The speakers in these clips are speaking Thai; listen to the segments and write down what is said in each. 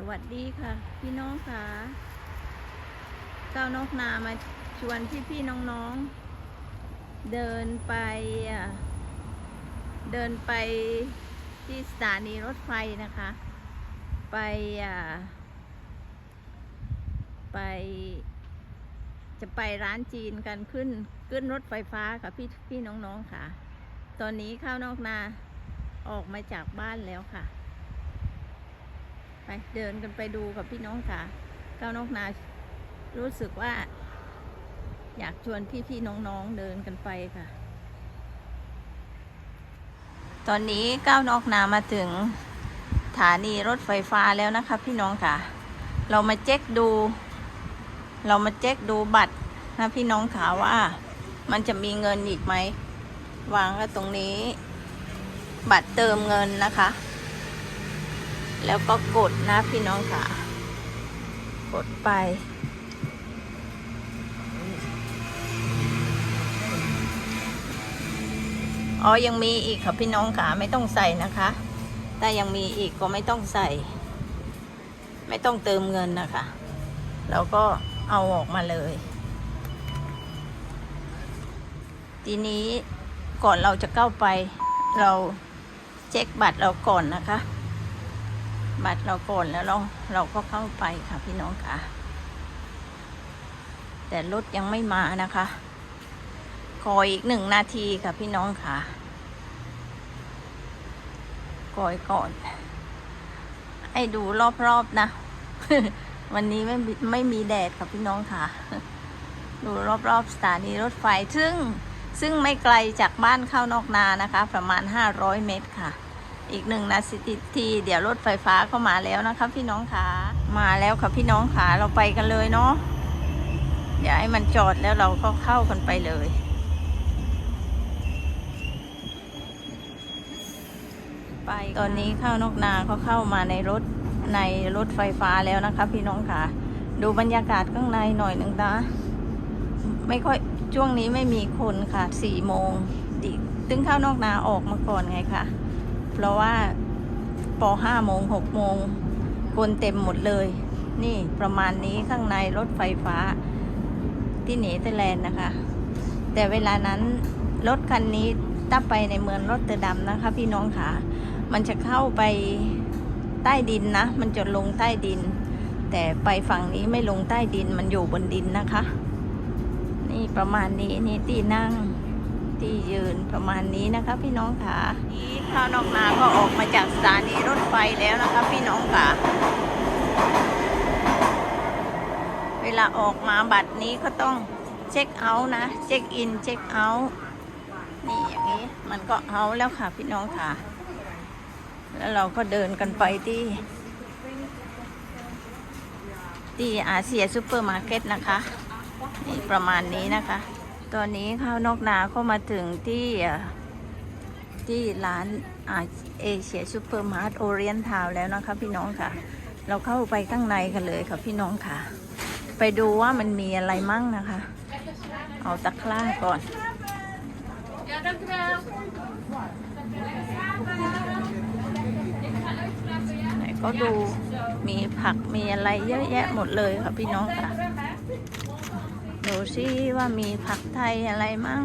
สวัสดีค่ะ พี่น้องค่ะก้าวนอกนามาชวนพี่พี่น้องๆ เดินไปเดินไปที่สถานีรถไฟนะคะ ไปไปจะไปร้านจีนกันขึ้นขึ้นรถไฟฟ้าค่ะพี่พี่น้องๆค่ะ ตอนนี้ข้าวนอกนาออกมาจากบ้านแล้วค่ะ ไปเดินกันไปดูกับพี่น้องค่ะก้าวนอกนา รู้สึกว่า อยากชวนพี่พี่ๆน้องๆเดินกันไปค่ะ ตอนนี้ก้าวนอกนามาถึงสถานีรถไฟฟ้าแล้วนะคะ พี่น้องค่ะ เรามาเช็คดู เรามาเช็คดูบัตรนะพี่น้องค่ะว่า มันจะมีเงินอีกไหมวางไว้ตรงนี้ บัตรเติมเงินนะคะ แล้วก็กดนะพี่น้องค่ะ กดไป อ๋อ ยังมีอีกค่ะพี่น้องค่ะ ไม่ต้องใส่นะคะ แต่ยังมีอีกก็ไม่ต้องใส่ ไม่ต้องเติมเงินนะคะ แล้วก็เอาออกมาเลย ทีนี้ก่อนเราจะเข้าไป เราเช็คบัตรเราก่อนนะคะ บัตรเราก่อนแล้วเราเราก็เข้าไปค่ะพี่น้องค่ะ แต่รถยังไม่มานะคะคอยอีกหนึ่งนาทีค่ะพี่น้องค่ะคอยก่อน ให้ดูรอบๆนะ วันนี้ไม่ไม่มีแดดค่ะพี่น้องค่ะ ดูรอบๆสถานีรถไฟซึ่งซึ่งไม่ไกลจากบ้านเข้านอกนานะคะ ประมาณ 500 เมตรค่ะ อีกหนึ่งนาทีเดี๋ยวรถไฟฟ้าก็มาแล้วนะคะ พี่น้องค่ะมาแล้วค่ะพี่น้องค่ะเราไปกันเลยเนาะเดี๋ยวให้มันจอดแล้วเราก็เข้ากันไปเลย ไปตอนนี้เข้านกนาก็เข้ามาในรถในรถไฟฟ้าแล้วนะคะ พี่น้องค่ะ ดูบรรยากาศข้างในหน่อยหนึ่งนะไม่ค่อยช่วงนี้ไม่มีคนค่ะสี่โมงดิตึงเข้านอกนาออกมาก่อนไงค่ะ เพราะว่าปห้าโมงหกโมงคนเต็มหมดเลย นี่ประมาณนี้ข้างในรถไฟฟ้าที่เนเธอร์แลนด์นะคะ แต่เวลานั้นรถคันนี้ถ้าไปในเมืองรถเตอร์ดัมนะคะ พี่น้องค่ะ มันจะเข้าไปใต้ดินนะ มันจะลงใต้ดิน แต่ไปฝั่งนี้ไม่ลงใต้ดินมันอยู่บนดินนะคะ นี่ประมาณนี้นี่ที่นั่ง ที่ยืนประมาณนี้นะคะ พี่น้องค่ะนี่ข้าวนอกนาก็ออกมาจากสถานีรถไฟแล้วนะคะ พี่น้องค่ะ เวลาออกมาบัตรนี้ก็ต้องเช็คเอาท์นะ เช็คอิน เช็คเอาท์นี่อย่างนี้มันก็เอาแล้วค่ะพี่น้องค่ะ แล้วเราก็เดินกันไปที่ ที่อาเซียซูเปอร์มาร์เก็ตนะคะ นี่ประมาณนี้นะคะ ตอนนี้ข้าวนอกนาเข้ามาถึงที่ที่ร้านเอเชียซูเปอร์มาร์ทโอเรียนทาวแล้วนะคะพี่น้องค่ะ เราเข้าไปข้างในกันเลยค่ะพี่น้องค่ะ ไปดูว่ามันมีอะไรมั่งนะคะ เอาตะกร้าก่อนไหนก็ดูมีผักมีอะไรเยอะแยะหมดเลยค่ะพี่น้องค่ะ ดูซิว่ามีผักไทยอะไรมั่ง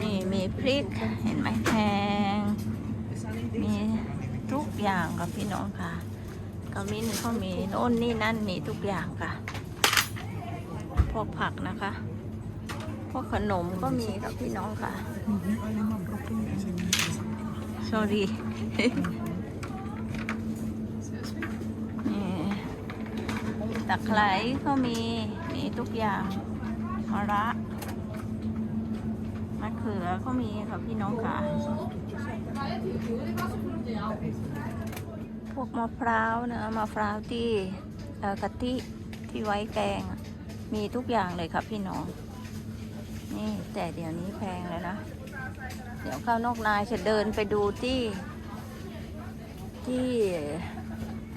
นี่มีพริกเห็นไหมแพง มีทุกอย่างค่ะพี่น้องค่ะกระมิ้นเขามีโน่นนี่นั่นมีทุกอย่างค่ะ พวกผักนะคะ พวกขนมก็มีค่ะพี่น้องค่ะ sorry นี่ตะไคร้ก็มีมี ทุกอย่างมะระมะเขือก็มีค่ะพี่น้องค่ะ พวกมะพร้าวเนะมะพร้าวที่กะทิที่ไว้แกง มีทุกอย่างเลยครับพี่น้อง นี่แต่เดี๋ยวนี้แพงเลยนะ เดี๋ยวข้าวนอกนายจะเดินไปดูที่ที่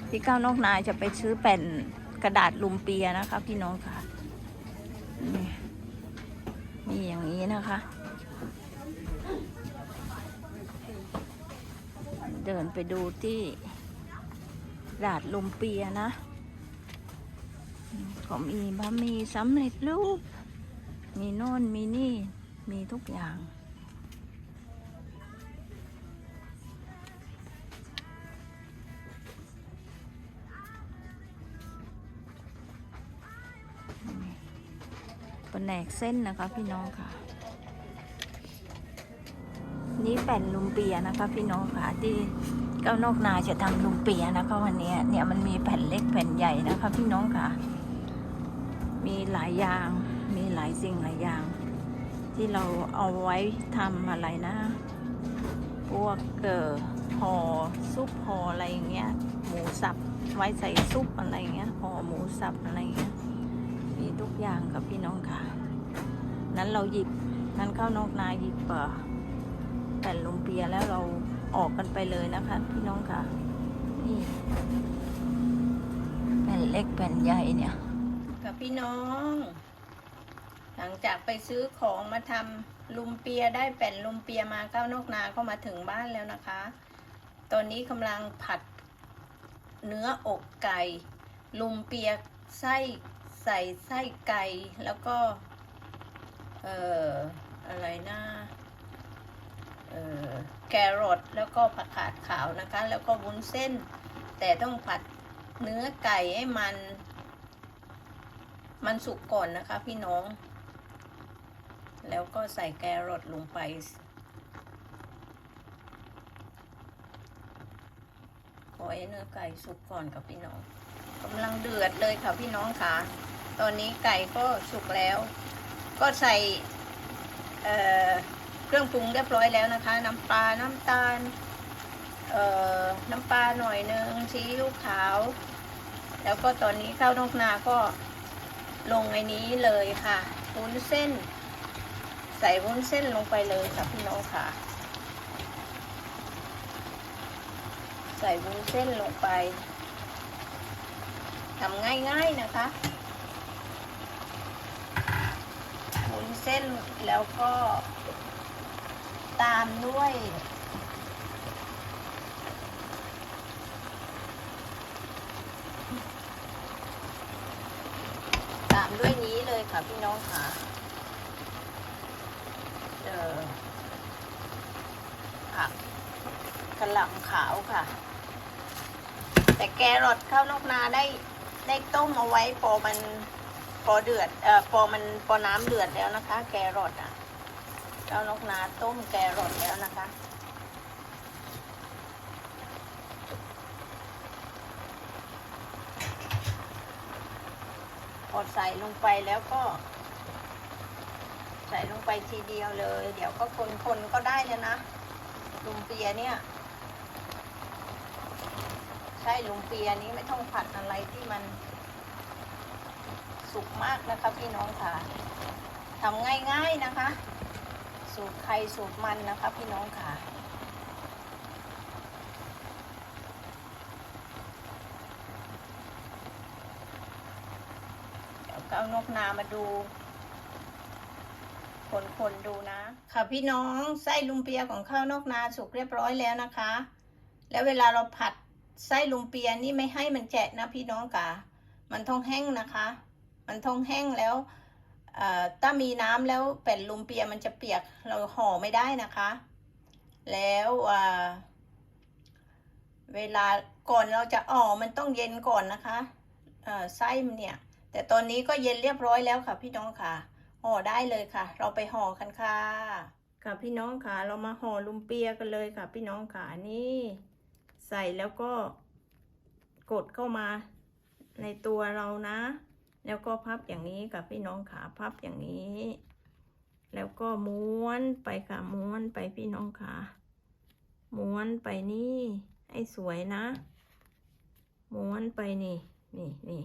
ที่ข้าวนอกนายจะไปซื้อแผ่นกระดาษลุมเปียนะคะพี่น้องค่ะ มีอย่างนี้นะคะ เดินไปดูที่ราดลมเปียนะก็มีบะหมี่สำเร็จรูป มีโน่นมีนี่ มีทุกอย่าง แผนกเส้นนะคะพี่น้องค่ะ นี่แผ่นลุมเปียนะคะพี่น้องค่ะที่เก้านอกนาจะทำลุมเปียนะคะวันนี้เนี่ยมันมีแผ่นเล็กแผ่นใหญ่นะคะ พี่น้องค่ะ มีหลายอย่าง มีหลายสิ่งหลายอย่าง ที่เราเอาไว้ทำอะไรนะ พวกเอ่อห่อซุปห่ออะไรอย่างเงี้ย หมูสับไว้ใส่ซุปอะไรอย่างเงี้ยห่อหมูสับอะไรอย่างเงี้ย ทุกอย่างกับพี่น้องค่ะ นั้นเราหยิบนั้นเข้านอกนาหยิบเอ่อแผ่นลุมเปียแล้วเราออกกันไปเลยนะคะ พี่น้องค่ะ นี่แผ่นเล็กแผ่นใหญ่เนี่ยกับพี่น้อง หลังจากไปซื้อของมาทำลุมเปียได้แผ่นลุมเปียมาเข้านอกนาก็มาถึงบ้านแล้วนะคะ ตอนนี้กำลังผัดเนื้ออกไก่ ลุมเปียไส้ ใส่ไส้ไก่แล้วก็ เอ่อ อะไรนะเอ่อ แครอทแล้วก็ผักกาดขาวนะคะ แล้วก็วุ้นเส้น แต่ต้องผัดเนื้อไก่ให้มัน มันสุกก่อนนะคะพี่น้อง แล้วก็ใส่แครอทลงไปขอให้เนื้อไก่สุกก่อนกับพี่น้องกำลังเดือดเลยค่ะพี่น้องค่ะ ตอนนี้ไก่ก็สุกแล้ว ก็ใส่เเครื่องปรุงเรียบร้อยแล้วนะคะ น้ำปลา น้ำตาลน้ำปลาหน่อยหนึ่งซีอิ๊วขาว แล้วก็ตอนนี้ข้าวนอกนาก็ลงในนี้เลยค่ะวุ้นเส้น ใส่วุ้นเส้นลงไปเลยค่ะพี่น้องค่ะ ใส่วุ้นเส้นลงไปทำง่ายๆนะคะ วุ้น เส้นแล้วก็ตามด้วย ตามด้วยนี้เลยค่ะพี่น้องค่ะเออผักกระหล่ำขาวค่ะ แต่แกรอทข้าวนอกนาได้ได้ต้มเอาไว้พอมัน พอเดือดเอ่อพอมันพอน้ำเดือดแล้วนะคะแกรอทอะข้าวนกนาต้มแกรอทแล้วนะคะพอใส่ลงไปแล้วก็ ใส่ลงไปทีเดียวเลย เดี๋ยวก็คนๆก็ได้แล้วนะลุงเปียเนี่ย ใช่ลุงเปียนี้ไม่ต้องผัดอะไรที่มัน สุกมากนะคะพี่น้องค่ะทำง่ายๆนะคะ สูตรใครสูตรมันนะคะพี่น้องค่ะ เดี๋ยวก็เอานกนามาดู คนๆดูนะ ค่ะพี่น้องไส้ลุงเปียของข้าวนอกนาสุกเรียบร้อยแล้วนะคะ แล้วเวลาเราผัดไส้ลุงเปียนี่ไม่ให้มันแฉะนะพี่น้องกะมันต้องแห้งนะคะ มันต้องแห้งแล้วถ้ามีน้ำแล้วเป็ดลุงเปียมันจะเปียกเราห่อไม่ได้นะคะ แล้วเวลาก่อนเราจะอ่อมันต้องเย็นก่อนนะคะไส้มันเนี่ย แต่ตอนนี้ก็เย็นเรียบร้อยแล้วค่ะ พี่น้องค่ะห่อได้เลยค่ะ เราไปห่อกันค่ะ ค่ะพี่น้องค่ะ เรามาห่อลุมเปียกันเลยค่ะ พี่น้องค่ะนี่ใส่แล้วก็กดเข้ามาในตัวเรานะ แล้วก็พับอย่างนี้ค่ะพี่น้องขาพับอย่างนี้ แล้วก็ม้วนไปค่ะม้วนไปพี่น้องขาม้วนไปนี่ให้สวยนะ ม้วนไปนี่นี่นี่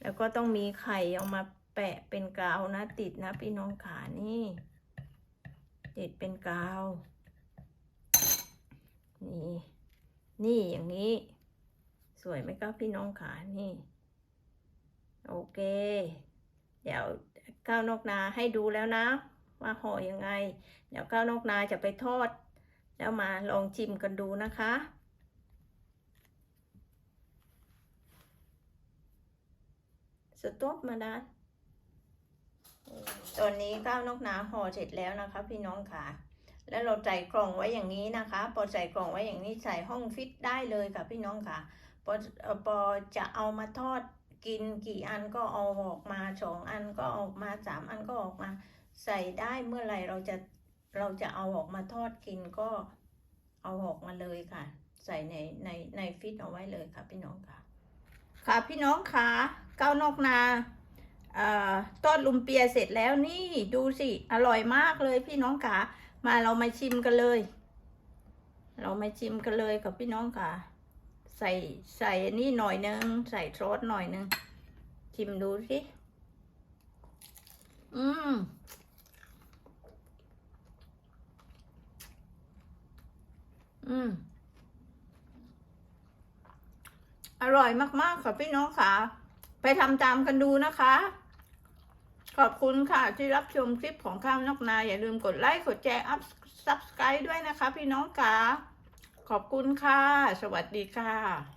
แล้วก็ต้องมีไข่เอามาแปะเป็นกาวนะ ติดนะ พี่น้องขานี่ ติดเป็นกาว นี่ นี่อย่างนี้ สวยไหมครับพี่น้องขานี่ โอเค เดี๋ยวข้าวนอกนาให้ดูแล้วนะ ว่าห่อยังไง เดี๋ยวข้าวนอกนาจะไปทอด แล้วมาลองชิมกันดูนะคะสต็อปมาด้ตอนนี้ข้าวนกนาห่อเสร็จแล้วนะคะ พี่น้องค่ะ แล้วเราใส่กล่องไว้อย่างนี้นะคะ พอใส่กล่องไว้อย่างนี้ใส่ห้องฟิตได้เลยค่ะพี่น้องค่ะ พอพอจะเอามาทอด กินกี่อันก็เอาออกมาสองอันก็ออกมาสามอันก็ออกมา ใส่ได้เมื่อไหร่เราจะเราจะเอาออกมาทอดกินก็เอาออกมาเลยค่ะ ใส่ในในในฟิตเอาไว้เลยค่ะพี่น้องค่ะ ค่ะพี่น้องค่ะเก้านอกนาเอ่อดลุมเปียเสร็จแล้วนี่ดูสิอร่อยมากเลยพี่น้องค่ะมาเรามาชิมกันเลย เรามาชิมกันเลยกับพี่น้องค่ะ ใส่ใส่อันนี่หน่อยนึง ใส่ซอสหน่อยนึง ชิมดูสิ อืมอืม อร่อยมาก ๆ ค่ะพี่น้องค่ะ ไปทำตามกันดูนะคะ ขอบคุณค่ะที่รับชมคลิปของข้าวนอกนา อย่าลืมกดไลค์ กดแชร์อัพซับสไครต์ด้วยนะคะพี่น้องค่ะ ขอบคุณค่ะ สวัสดีค่ะ